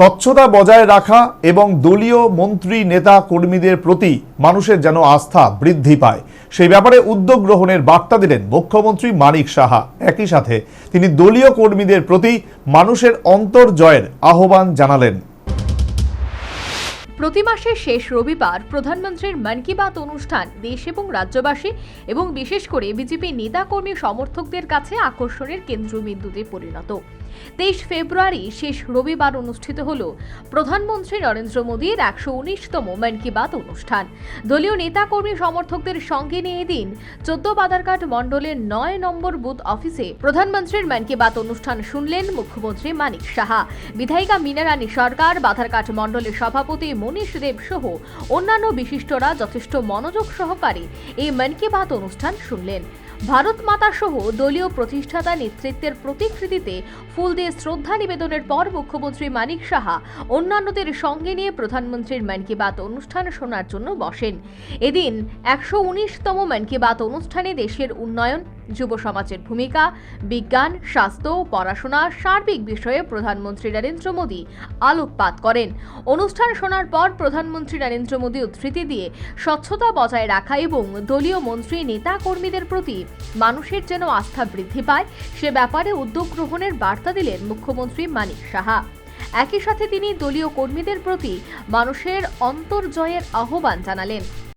স্বচ্ছতা বজায় রাখা এবং দলীয় মন্ত্রী নেতা কর্মীদের প্রতি মানুষের যেন আস্থা বৃদ্ধি পায়। সেই ব্যাপারে উদ্যোগ গ্রহণের বার্তা দিলেন মুখ্যমন্ত্রী মানিক সাহা। একই সাথে তিনি দলীয় কর্মীদের প্রতি মানুষের অন্তর্জয়ের আহ্বান জানালেন। প্রতি মাসের শেষ রবিবার প্রধানমন্ত্রীর মন কি বাত অনুষ্ঠান দেশ এবং রাজ্যবাসী এবং বিশেষ করে বিজেপি নেতাকর্মী সমর্থকদের কাছে আকর্ষণের কেন্দ্রবিন্দুতে পরিণত। তেইশ ফেব্রুয়ারি শেষ রবিবার অনুষ্ঠিত হল প্রধানমন্ত্রী নরেন্দ্র মোদীর একশো উনিশতম মন কি বাত অনুষ্ঠান। দলীয় নেতাকর্মী সমর্থকদের সঙ্গে নিয়ে দিন চোদ্দ বাদারঘাট মণ্ডলের নয় নম্বর বুথ অফিসে প্রধানমন্ত্রীর মন কি বাত অনুষ্ঠান শুনলেন মুখ্যমন্ত্রী মানিক সাহা। বিধায়িকা মিনারানী সরকার বাধারঘাট মণ্ডলের সভাপতি মনীষ দেব সহ অন্যান্য বিশিষ্টরা যথেষ্ট মনোযোগ সহকারে এই মন কি বাত অনুষ্ঠান শুনলেন। ভারত মাতা সহ দলীয় প্রতিষ্ঠাতা নেতৃত্বের প্রতিকৃতিতে ফুল দিয়ে শ্রদ্ধা নিবেদনের পর মুখ্যমন্ত্রী মানিক সাহা অন্যান্যদের সঙ্গে নিয়ে প্রধানমন্ত্রীর মন কি বাত অনুষ্ঠান শোনার জন্য বসেন। এদিন একশো উনিশতম মন কি বাত অনুষ্ঠানে দেশের উন্নয়ন যুব সমাজের ভূমিকা, বিজ্ঞান, স্বাস্থ্য, পড়াশোনা, সার্বিক বিষয়ে প্রধানমন্ত্রী নরেন্দ্র মোদী আলোকপাত করেন। অনুষ্ঠান শোনার পর প্রধানমন্ত্রী নরেন্দ্র মোদী উদ্ধৃতি দিয়ে স্বচ্ছতা বজায় রাখা এবং দলীয় মন্ত্রী নেতা কর্মীদের প্রতি মানুষের যেন আস্থা বৃদ্ধি পায়, সে ব্যাপারে উদ্যোগ গ্রহণের বার্তা দিলেন মুখ্যমন্ত্রী মানিক সাহা। একই সাথে তিনি দলীয় কর্মীদের প্রতি মানুষের অন্তর্জয়ের আহ্বান জানালেন।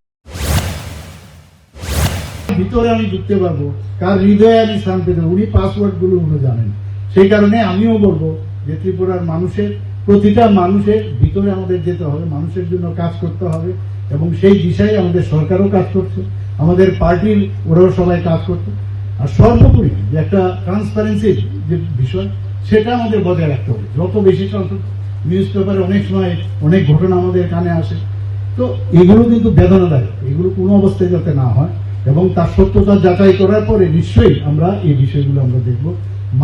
ভিতরে আমি ঢুকতে পারব। কার হৃদয়ে আমি স্থান পেতে উনি পাসওয়ার্ডগুলো উনি জানেন। সেই কারণে আমিও বলব যে ত্রিপুরার মানুষের, প্রতিটা মানুষের ভিতরে আমাদের যেতে হবে, মানুষের জন্য কাজ করতে হবে এবং সেই দিশায় আমাদের সরকারও কাজ করছে, আমাদের পার্টির ওরাও সবাই কাজ করছে। আর সর্বোপরি যে একটা ট্রান্সপারেন্সির যে বিষয়, সেটা আমাদের বজায় রাখতে হবে। যত বেশি নিউজ পেপারে অনেক সময় অনেক ঘটনা আমাদের কানে আসে। তো এগুলো কিন্তু বেদনাদায়ক। এগুলো কোনো অবস্থায় যাতে না হয় এবং তার সত্যতা যাচাই করার পরে নিশ্চয়ই আমরা এই বিষয়গুলো আমরা দেখব।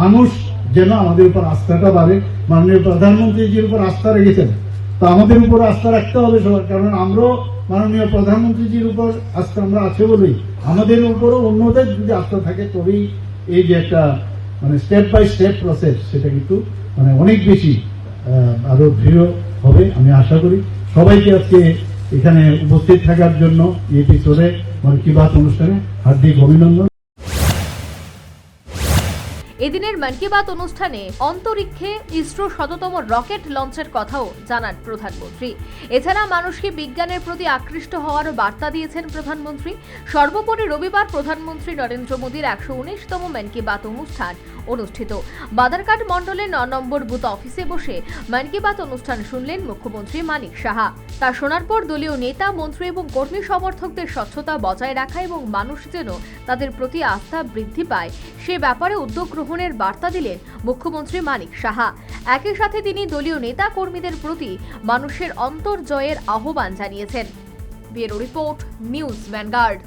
মানুষ যেন আমাদের উপর আস্থাটা বাড়ে। মাননীয় প্রধানমন্ত্রী প্রধানমন্ত্রীজির উপর আস্থা রেখেছেন। তো আমাদের উপর আস্থা রাখতে হবে সবার, কারণ আমরাও মাননীয় প্রধানমন্ত্রীজির উপর আস্থা আমরা আছে বলেই আমাদের উপরও অন্যদের যদি আস্থা থাকে তবেই এই যে একটা মানে স্টেপ বাই স্টেপ প্রসেস সেটা কিন্তু মানে অনেক বেশি আরও দৃঢ় হবে, আমি আশা করি। সবাইকে আজকে এখানে উপস্থিত থাকার জন্য এপিসোডে মন কি বাত অনুষ্ঠানে হার্দিক অভিনন্দন। এদিনের মন কি বাত অনুষ্ঠানে অন্তরিক্ষে ইসরো শততম রকেট লঞ্চের কথাও জানান প্রধানমন্ত্রী। এছাড়া মানুষকে বিজ্ঞানের প্রতি আকৃষ্ট হওয়ারও বার্তা দিয়েছেন প্রধানমন্ত্রী। সর্বোপরি রবিবার প্রধানমন্ত্রী নরেন্দ্র মোদীর একশো উনিশতম মন কি বাত অনুষ্ঠান অনুষ্ঠিত। বাদারকাট মণ্ডলের ন নম্বর বুথ অফিসে বসে মন কি বাত অনুষ্ঠান শুনলেন মুখ্যমন্ত্রী মানিক সাহা। তা শোনার পর দলীয় নেতা, মন্ত্রী এবং কর্মী সমর্থকদের স্বচ্ছতা বজায় রাখা এবং মানুষ যেন তাদের প্রতি আস্থা বৃদ্ধি পায়, সে ব্যাপারে উদ্যোগ গ্রহণের বার্তা দিলেন মুখ্যমন্ত্রী মানিক সাহা। একই সাথে তিনি দলীয় নেতা কর্মীদের প্রতি মানুষের অন্তর্জয়ের আহ্বান জানিয়েছেন। Bureau report, news vanguard.